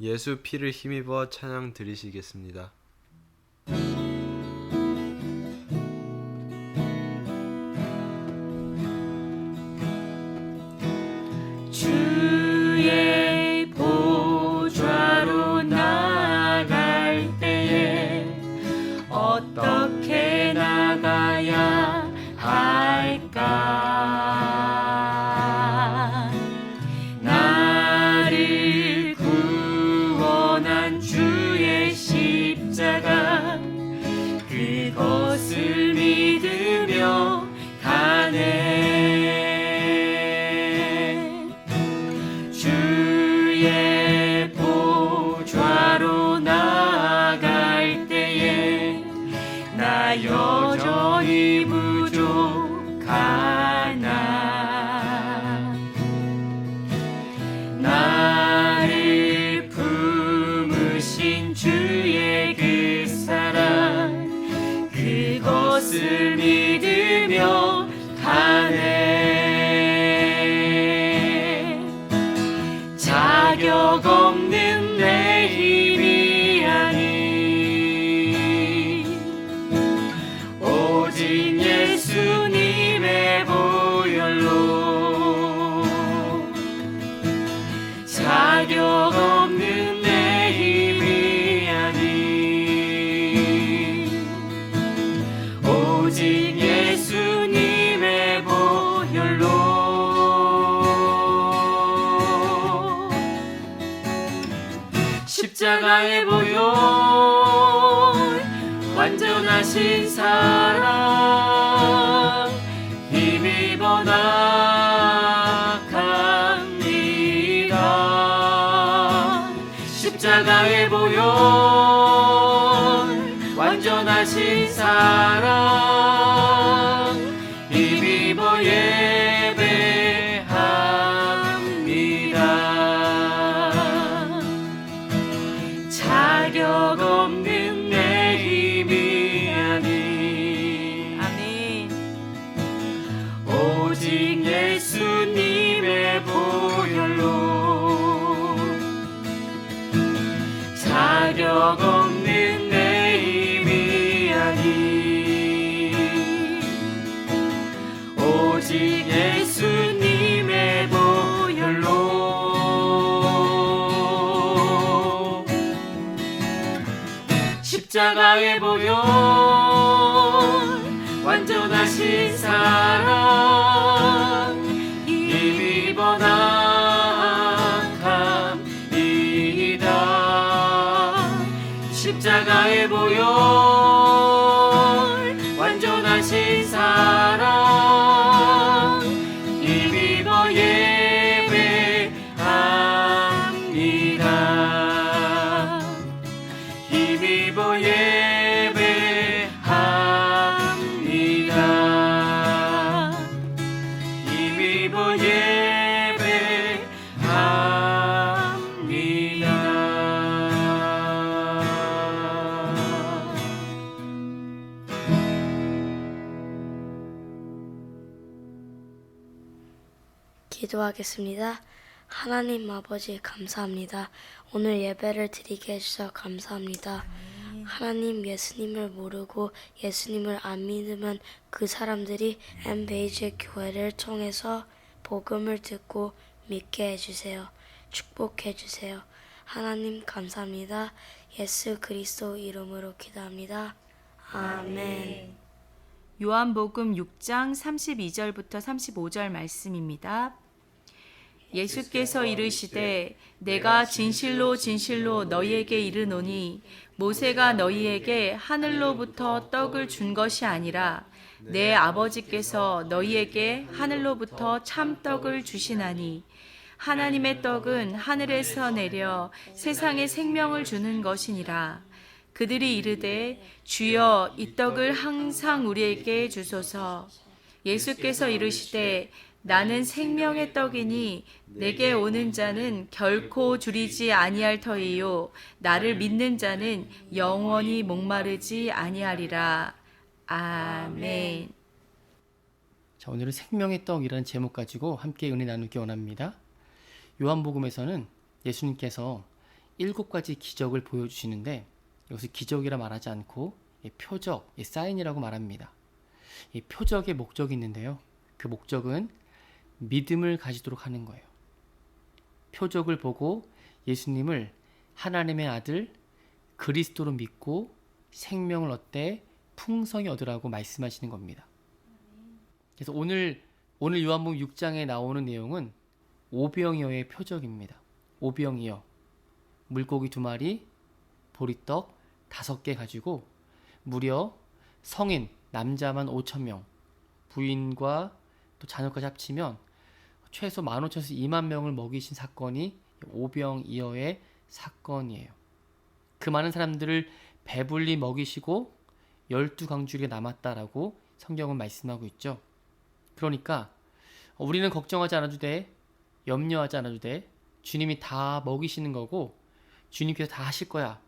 예수 피를 힘입어 찬양 드리시겠습니다. 십자가의 보혈 완전하신 사랑 십자가의 보혈 완전하신 사랑 기도하겠습니다. 하나님 아버지 감사합니다. 오늘 예배를 드리게 해주셔서 감사합니다. 하나님 예수님을 모르고 예수님을 안 믿으면 그 사람들이 엠베이지 교회를 통해서 복음을 듣고 믿게 해주세요. 축복해 주세요. 하나님 감사합니다. 예수 그리스도 이름으로 기도합니다. 아멘. 요한복음 6장 32절부터 35절 말씀입니다. 예수께서 이르시되 내가 진실로 진실로 너희에게 이르노니 모세가 너희에게 하늘로부터 떡을 준 것이 아니라 내 아버지께서 너희에게 하늘로부터 참 떡을 주시나니 하나님의 떡은 하늘에서 내려 세상에 생명을 주는 것이니라. 그들이 이르되 주여 이 떡을 항상 우리에게 주소서 예수께서 이르시되 나는 생명의 떡이니 내게 오는 자는 결코 줄이지 아니할 터이요 나를 믿는 자는 영원히 목마르지 아니하리라 아멘. 자, 오늘은 생명의 떡이라는 제목 가지고 함께 은혜 나누기 원합니다. 요한복음에서는 예수님께서 일곱 가지 기적을 보여주시는데 이것을 기적이라 말하지 않고 이 표적, 이 사인이라고 말합니다. 이 표적의 목적이 있는데요. 그 목적은 믿음을 가지도록 하는 거예요. 표적을 보고 예수님을 하나님의 아들 그리스도로 믿고 생명을 얻되 풍성히 얻으라고 말씀하시는 겁니다. 그래서 오늘 오늘 요한복음 6장에 나오는 내용은 오병이어의 표적입니다. 오병이어 물고기 두 마리, 보리떡 다섯 개 가지고 무려 성인 남자만 5천 명, 부인과 또 자녀까지 합치면 최소 15,000에서 2만 명을 먹이신 사건이 오병 이어의 사건이에요. 그 많은 사람들을 배불리 먹이시고 열두 강주리가 남았다라고 성경은 말씀하고 있죠. 그러니까 우리는 걱정하지 않아도 돼, 염려하지 않아도 돼. 주님이 다 먹이시는 거고 주님께서 다 하실 거야.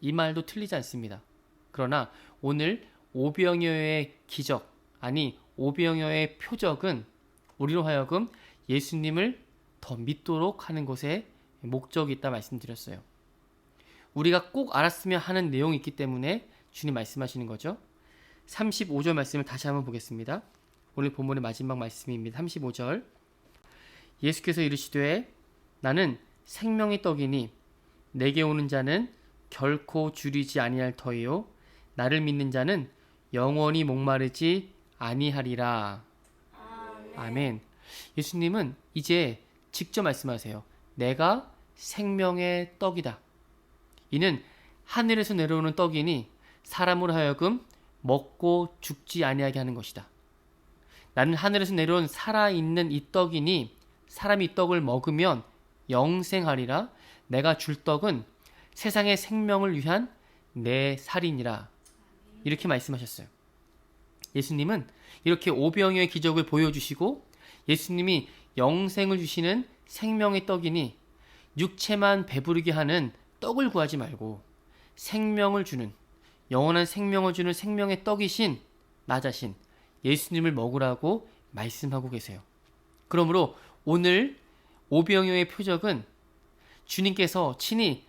이 말도 틀리지 않습니다. 그러나 오늘 오병이어의 기적, 아니 오병이어의 표적은 우리로 하여금 예수님을 더 믿도록 하는 것에 목적이 있다 말씀드렸어요. 우리가 꼭 알았으면 하는 내용이 있기 때문에 주님 말씀하시는 거죠. 35절 말씀을 다시 한번 보겠습니다. 오늘 본문의 마지막 말씀입니다. 35절. 예수께서 이르시되 나는 생명의 떡이니 내게 오는 자는 결코 줄이지 아니할 터이요 나를 믿는 자는 영원히 목마르지 아니하리라. 아멘. 예수님은 이제 직접 말씀하세요. 내가 생명의 떡이다. 이는 하늘에서 내려오는 떡이니 사람으로 하여금 먹고 죽지 아니하게 하는 것이다. 나는 하늘에서 내려온 살아있는 이 떡이니 사람이 이 떡을 먹으면 영생하리라. 내가 줄 떡은 세상의 생명을 위한 내 살이니라. 이렇게 말씀하셨어요. 예수님은 이렇게 오병이어의 기적을 보여주시고 예수님이 영생을 주시는 생명의 떡이니 육체만 배부르게 하는 떡을 구하지 말고 생명을 주는 영원한 생명을 주는 생명의 떡이신 나 자신 예수님을 먹으라고 말씀하고 계세요. 그러므로 오늘 오병이어의 표적은 주님께서 친히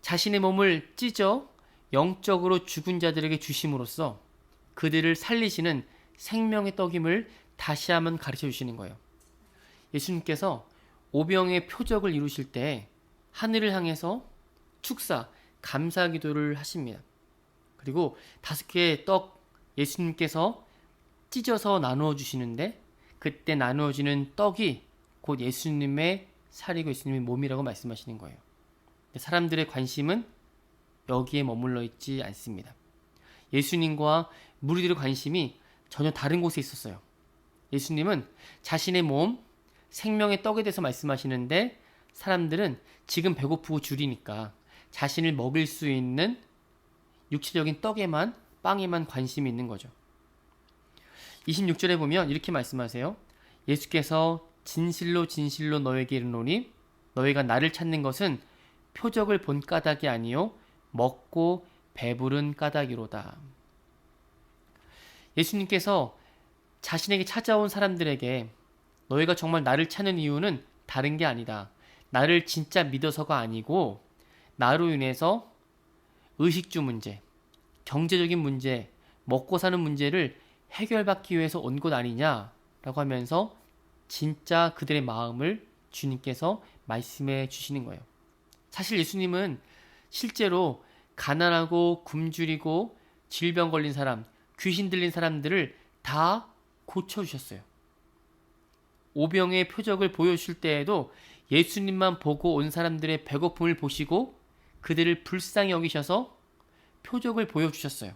자신의 몸을 찢어 영적으로 죽은 자들에게 주심으로써 그들을 살리시는 생명의 떡임을 다시 한번 가르쳐 주시는 거예요. 예수님께서 오병의 표적을 이루실 때 하늘을 향해서 축사, 감사 기도를 하십니다. 그리고 다섯 개의 떡 예수님께서 찢어서 나누어 주시는데 그때 나누어지는 떡이 곧 예수님의 살이고 예수님의 몸이라고 말씀하시는 거예요. 사람들의 관심은 여기에 머물러 있지 않습니다. 예수님과 무리들의 관심이 전혀 다른 곳에 있었어요. 예수님은 자신의 몸, 생명의 떡에 대해서 말씀하시는데 사람들은 지금 배고프고 줄이니까 자신을 먹일 수 있는 육체적인 떡에만 빵에만 관심이 있는 거죠. 26절에 보면 이렇게 말씀하세요. 예수께서 진실로 진실로 너에게 이르노니 너희가 나를 찾는 것은 표적을 본 까닭이 아니요 먹고 배부른 까닭이로다. 예수님께서 자신에게 찾아온 사람들에게 너희가 정말 나를 찾는 이유는 다른 게 아니다. 나를 진짜 믿어서가 아니고 나로 인해서 의식주 문제, 경제적인 문제, 먹고 사는 문제를 해결받기 위해서 온 것 아니냐라고 하면서 진짜 그들의 마음을 주님께서 말씀해 주시는 거예요. 사실 예수님은 실제로 가난하고 굶주리고 질병 걸린 사람, 귀신 들린 사람들을 다 고쳐주셨어요. 오병의 표적을 보여주실 때에도 예수님만 보고 온 사람들의 배고픔을 보시고 그들을 불쌍히 여기셔서 표적을 보여주셨어요.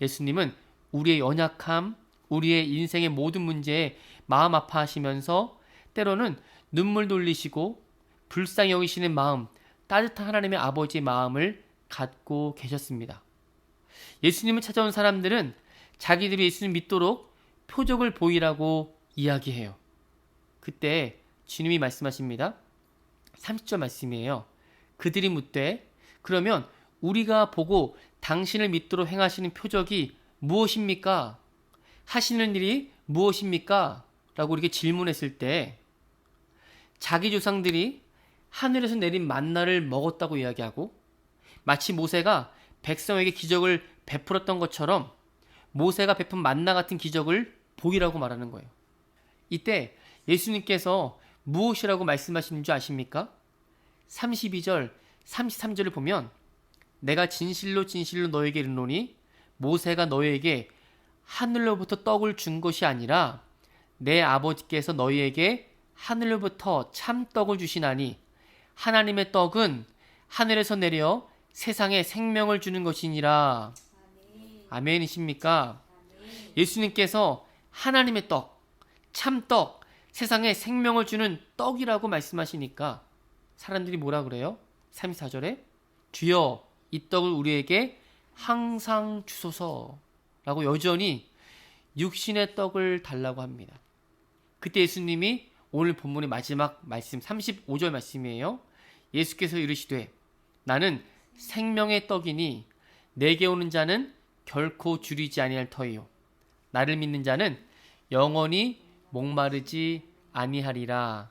예수님은 우리의 연약함, 우리의 인생의 모든 문제에 마음 아파하시면서 때로는 눈물 돌리시고 불쌍히 여기시는 마음, 따뜻한 하나님의 아버지의 마음을 갖고 계셨습니다. 예수님을 찾아온 사람들은 자기들이 예수님 믿도록 표적을 보이라고 이야기해요. 그때 주님이 말씀하십니다. 30절 말씀이에요. 그들이 묻되 그러면 우리가 보고 당신을 믿도록 행하시는 표적이 무엇입니까? 하시는 일이 무엇입니까? 라고 이렇게 질문했을 때 자기 조상들이 하늘에서 내린 만나를 먹었다고 이야기하고 마치 모세가 백성에게 기적을 베풀었던 것처럼 모세가 베푼 만나 같은 기적을 보이라고 말하는 거예요. 이때 예수님께서 무엇이라고 말씀하시는 줄 아십니까? 32절, 33절을 보면 내가 진실로 진실로 너에게 이르노니 모세가 너에게 하늘로부터 떡을 준 것이 아니라 내 아버지께서 너희에게 하늘로부터 참 떡을 주시나니 하나님의 떡은 하늘에서 내려 세상에 생명을 주는 것이니라. 아멘이십니까? 예수님께서 하나님의 떡, 참떡, 세상에 생명을 주는 떡이라고 말씀하시니까 사람들이 뭐라 그래요? 34절에 주여 이 떡을 우리에게 항상 주소서라고 여전히 육신의 떡을 달라고 합니다. 그때 예수님이 오늘 본문의 마지막 말씀 35절 말씀이에요. 예수께서 이르시되 나는 생명의 떡이니 내게 오는 자는 결코 줄이지 아니할 터이요 나를 믿는 자는 영원히 목마르지 아니하리라.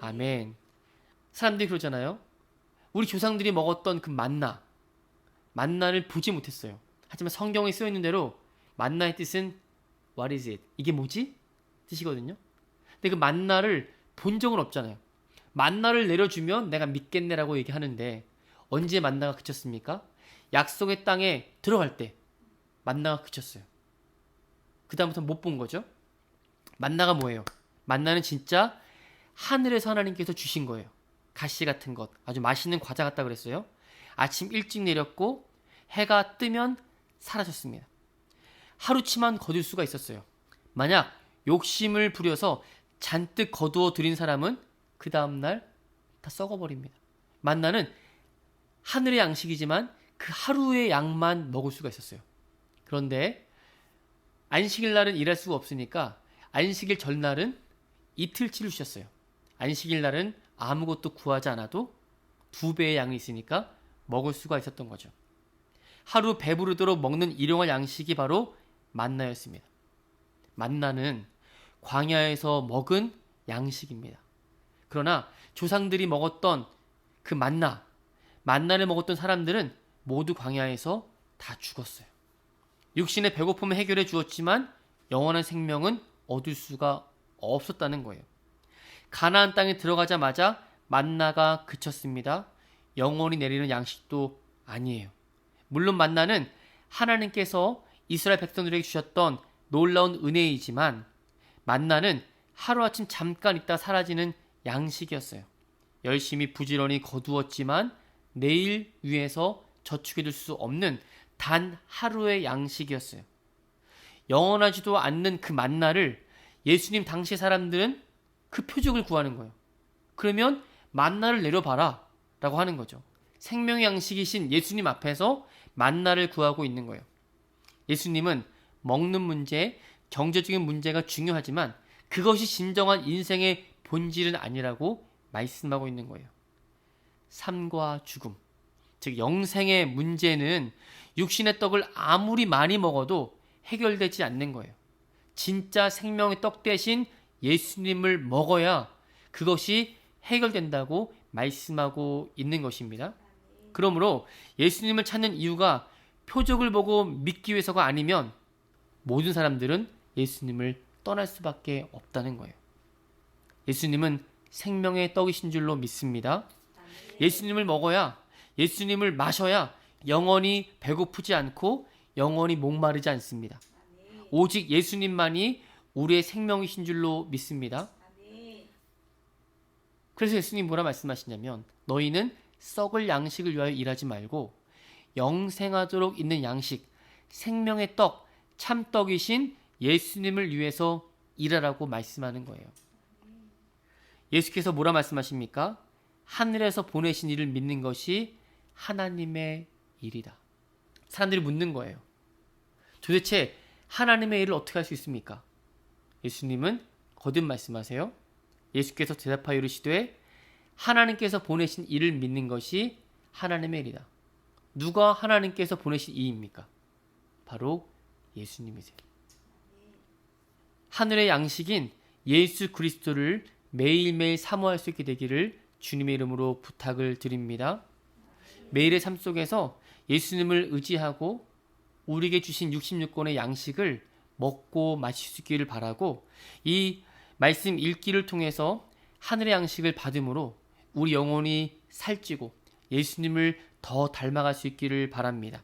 아멘. 사람들이 그러잖아요. 우리 조상들이 먹었던 그 만나 만나를 보지 못했어요. 하지만 성경에 쓰여 있는 대로 만나의 뜻은 what is it? 이게 뭐지? 뜻이거든요. 근데 그 만나를 본 적은 없잖아요. 만나를 내려주면 내가 믿겠네라고 얘기하는데 언제 만나가 그쳤습니까? 약속의 땅에 들어갈 때 만나가 그쳤어요. 그 다음부터 못 본 거죠. 만나가 뭐예요? 만나는 진짜 하늘에서 하나님께서 주신 거예요. 가시 같은 것, 아주 맛있는 과자 같다 그랬어요. 아침 일찍 내렸고 해가 뜨면 사라졌습니다. 하루치만 거둘 수가 있었어요. 만약 욕심을 부려서 잔뜩 거두어 들인 사람은 그 다음날 다 썩어버립니다. 만나는 하늘의 양식이지만 그 하루의 양만 먹을 수가 있었어요. 그런데 안식일 날은 일할 수가 없으니까 안식일 전날은 이틀치를 주셨어요. 안식일 날은 아무것도 구하지 않아도 두 배의 양이 있으니까 먹을 수가 있었던 거죠. 하루 배부르도록 먹는 일용할 양식이 바로 만나였습니다. 만나는 광야에서 먹은 양식입니다. 그러나 조상들이 먹었던 그 만나, 만나를 먹었던 사람들은 모두 광야에서 다 죽었어요. 육신의 배고픔을 해결해 주었지만 영원한 생명은 얻을 수가 없었다는 거예요. 가나안 땅에 들어가자마자 만나가 그쳤습니다. 영원히 내리는 양식도 아니에요. 물론 만나는 하나님께서 이스라엘 백성들에게 주셨던 놀라운 은혜이지만 만나는 하루아침 잠깐 있다 사라지는 양식이었어요. 열심히 부지런히 거두었지만 내일 위해서 저축해둘 수 없는 단 하루의 양식이었어요. 영원하지도 않는 그 만나를 예수님 당시 사람들은 그 표적을 구하는 거예요. 그러면 만나를 내려봐라 라고 하는 거죠. 생명의 양식이신 예수님 앞에서 만나를 구하고 있는 거예요. 예수님은 먹는 문제, 경제적인 문제가 중요하지만 그것이 진정한 인생의 본질은 아니라고 말씀하고 있는 거예요. 삶과 죽음, 즉 영생의 문제는 육신의 떡을 아무리 많이 먹어도 해결되지 않는 거예요. 진짜 생명의 떡 대신 예수님을 먹어야 그것이 해결된다고 말씀하고 있는 것입니다. 그러므로 예수님을 찾는 이유가 표적을 보고 믿기 위해서가 아니면 모든 사람들은 예수님을 떠날 수밖에 없다는 거예요. 예수님은 생명의 떡이신 줄로 믿습니다. 예수님을 먹어야 예수님을 마셔야 영원히 배고프지 않고 영원히 목마르지 않습니다. 오직 예수님만이 우리의 생명이신 줄로 믿습니다. 그래서 예수님 뭐라 말씀하시냐면 너희는 썩을 양식을 위하여 일하지 말고 영생하도록 있는 양식, 생명의 떡, 참떡이신 예수님을 위해서 일하라고 말씀하는 거예요. 예수께서 뭐라 말씀하십니까? 하늘에서 보내신 이를 믿는 것이 하나님의 일이다. 사람들이 묻는 거예요. 도대체 하나님의 일을 어떻게 할 수 있습니까? 예수님은 거듭 말씀하세요. 예수께서 대답하여 이르시되 하나님께서 보내신 이를 믿는 것이 하나님의 일이다. 누가 하나님께서 보내신 이입니까? 바로 예수님이세요. 하늘의 양식인 예수 그리스도를 매일매일 사모할 수 있게 되기를 주님의 이름으로 부탁을 드립니다. 매일의 삶 속에서 예수님을 의지하고 우리에게 주신 66권의 양식을 먹고 마실 수 있기를 바라고 이 말씀 읽기를 통해서 하늘의 양식을 받음으로 우리 영혼이 살찌고 예수님을 더 닮아갈 수 있기를 바랍니다.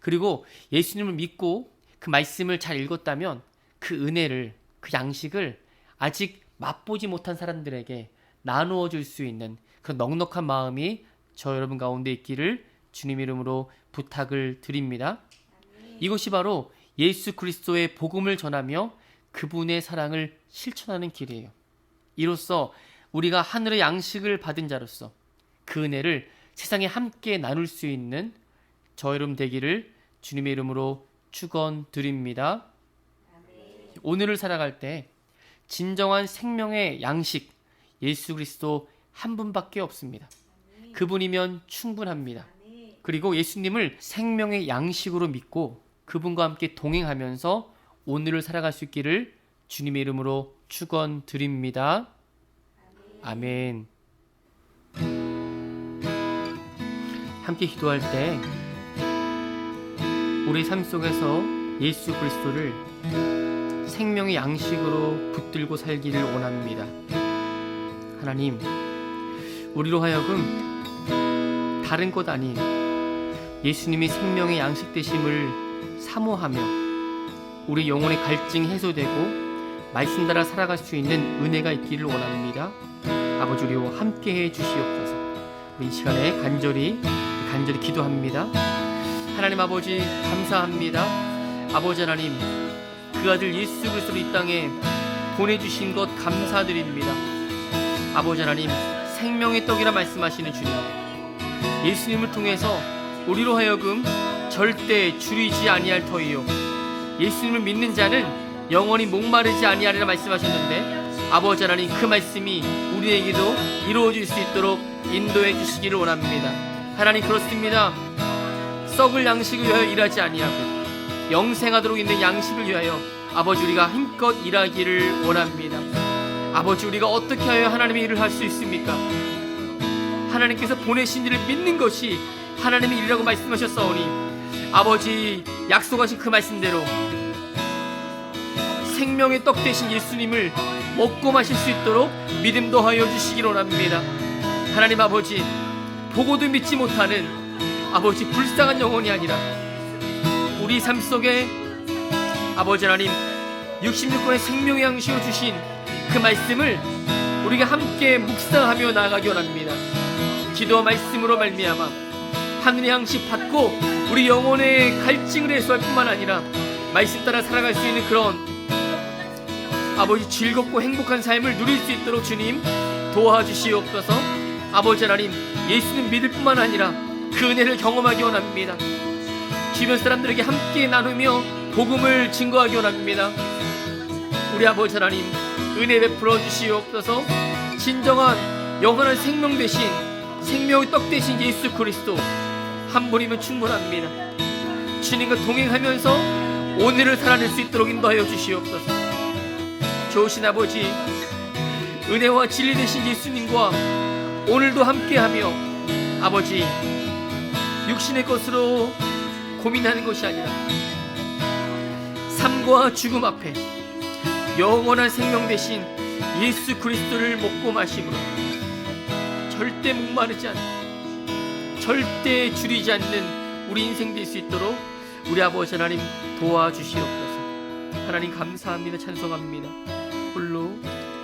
그리고 예수님을 믿고 그 말씀을 잘 읽었다면 그 은혜를 그 양식을 아직 맛보지 못한 사람들에게 나누어 줄 수 있는 그런 넉넉한 마음이 저 여러분 가운데 있기를 주님 이름으로 부탁을 드립니다. 이것이 바로 예수 그리스도의 복음을 전하며 그분의 사랑을 실천하는 길이에요. 이로써 우리가 하늘의 양식을 받은 자로서 그 은혜를 세상에 함께 나눌 수 있는 저 여러분 되기를 주님의 이름으로 축원드립니다. 오늘을 살아갈 때 진정한 생명의 양식 예수 그리스도 한 분밖에 없습니다. 그분이면 충분합니다. 그리고 예수님을 생명의 양식으로 믿고 그분과 함께 동행하면서 오늘을 살아갈 수 있기를 주님의 이름으로 축원드립니다. 아멘. 함께 기도할 때 우리 삶 속에서 예수 그리스도를 생명의 양식으로 붙들고 살기를 원합니다. 하나님, 우리로 하여금 다른 것 아닌 예수님이 생명의 양식 되심을 사모하며 우리 영혼의 갈증이 해소되고 말씀 따라 살아갈 수 있는 은혜가 있기를 원합니다. 아버지 우리와 함께 해 주시옵소서. 이 시간에 간절히 간절히 기도합니다. 하나님 아버지 감사합니다. 아버지 하나님 그 아들 예수 그리스도를 이 땅에 보내 주신 것 감사드립니다. 아버지 하나님 생명의 떡이라 말씀하시는 주님 예수님을 통해서 우리로 하여금 절대 줄이지 아니할 터이요 예수님을 믿는 자는 영원히 목마르지 아니하리라 말씀하셨는데 아버지 하나님 그 말씀이 우리에게도 이루어질 수 있도록 인도해 주시기를 원합니다. 하나님 그렇습니다. 썩을 양식을 위하여 일하지 아니하고 영생하도록 있는 양식을 위하여 아버지 우리가 힘껏 일하기를 원합니다. 아버지 우리가 어떻게 하여 하나님의 일을 할 수 있습니까? 하나님께서 보내신 일을 믿는 것이 하나님의 일이라고 말씀하셨사오니 아버지 약속하신 그 말씀대로 생명의 떡 되신 예수님을 먹고 마실 수 있도록 믿음 도 하여 주시기 원합니다. 하나님 아버지 보고도 믿지 못하는 아버지 불쌍한 영혼이 아니라 우리 삶 속에 아버지 하나님 66권의 생명의 양식을 주신 그 말씀을 우리가 함께 묵상하며 나아가기 원합니다. 기도와 말씀으로 말미암아 하늘의 양식 받고 우리 영혼의 갈증을 해소할 뿐만 아니라 말씀 따라 살아갈 수 있는 그런 아버지 즐겁고 행복한 삶을 누릴 수 있도록 주님 도와주시옵소서. 아버지 하나님 예수는 믿을 뿐만 아니라 그 은혜를 경험하기 원합니다. 주변 사람들에게 함께 나누며 복음을 증거하기 원합니다. 우리 아버지 하나님 은혜 베풀어 주시옵소서. 진정한 영원한 생명 대신 생명의 떡 대신 예수 그리스도 한 분이면 충분합니다. 주님과 동행하면서 오늘을 살아낼 수 있도록 인도하여 주시옵소서. 좋으신 아버지 은혜와 진리 되신 예수님과 오늘도 함께하며 아버지 육신의 것으로 고민하는 것이 아니라 삶과 죽음 앞에 영원한 생명 대신 예수 그리스도를 먹고 마심으로 절대 목마르지 않는 절대 줄이지 않는 우리 인생 될 수 있도록 우리 아버지 하나님 도와주시옵소서. 하나님 감사합니다. 찬송합니다. 홀로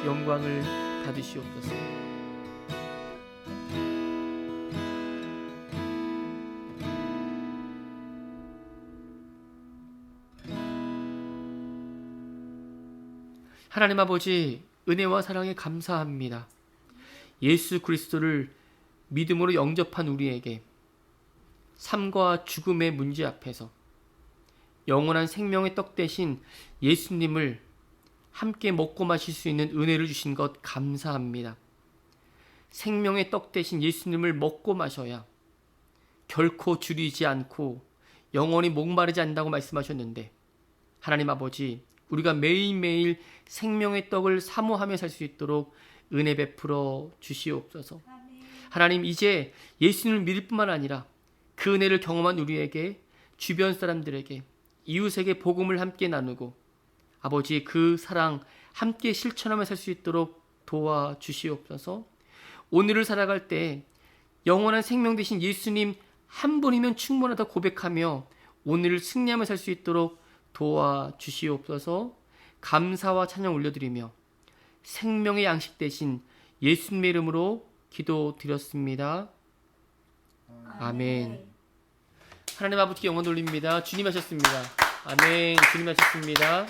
영광을 받으시옵소서 하나님 아버지 은혜와 사랑에 감사합니다. 예수 그리스도를 믿음으로 영접한 우리에게 삶과 죽음의 문제 앞에서 영원한 생명의 떡 대신 예수님을 함께 먹고 마실 수 있는 은혜를 주신 것 감사합니다. 생명의 떡 대신 예수님을 먹고 마셔야 결코 줄이지 않고 영원히 목마르지 않는다고 말씀하셨는데 하나님 아버지 우리가 매일매일 생명의 떡을 사모하며 살 수 있도록 은혜 베풀어 주시옵소서. 하나님 이제 예수님을 믿을 뿐만 아니라 그 은혜를 경험한 우리에게 주변 사람들에게 이웃에게 복음을 함께 나누고 아버지 그 사랑 함께 실천하며 살 수 있도록 도와 주시옵소서. 오늘을 살아갈 때 영원한 생명 되신 예수님 한 분이면 충분하다 고백하며 오늘을 승리하며 살 수 있도록 도와주시옵소서. 감사와 찬양 올려드리며 생명의 양식 대신 예수님의 이름으로 기도드렸습니다. 아멘. 하나님 아버지께 영원 돌립니다. 주님 하셨습니다. 아멘. 주님 하셨습니다.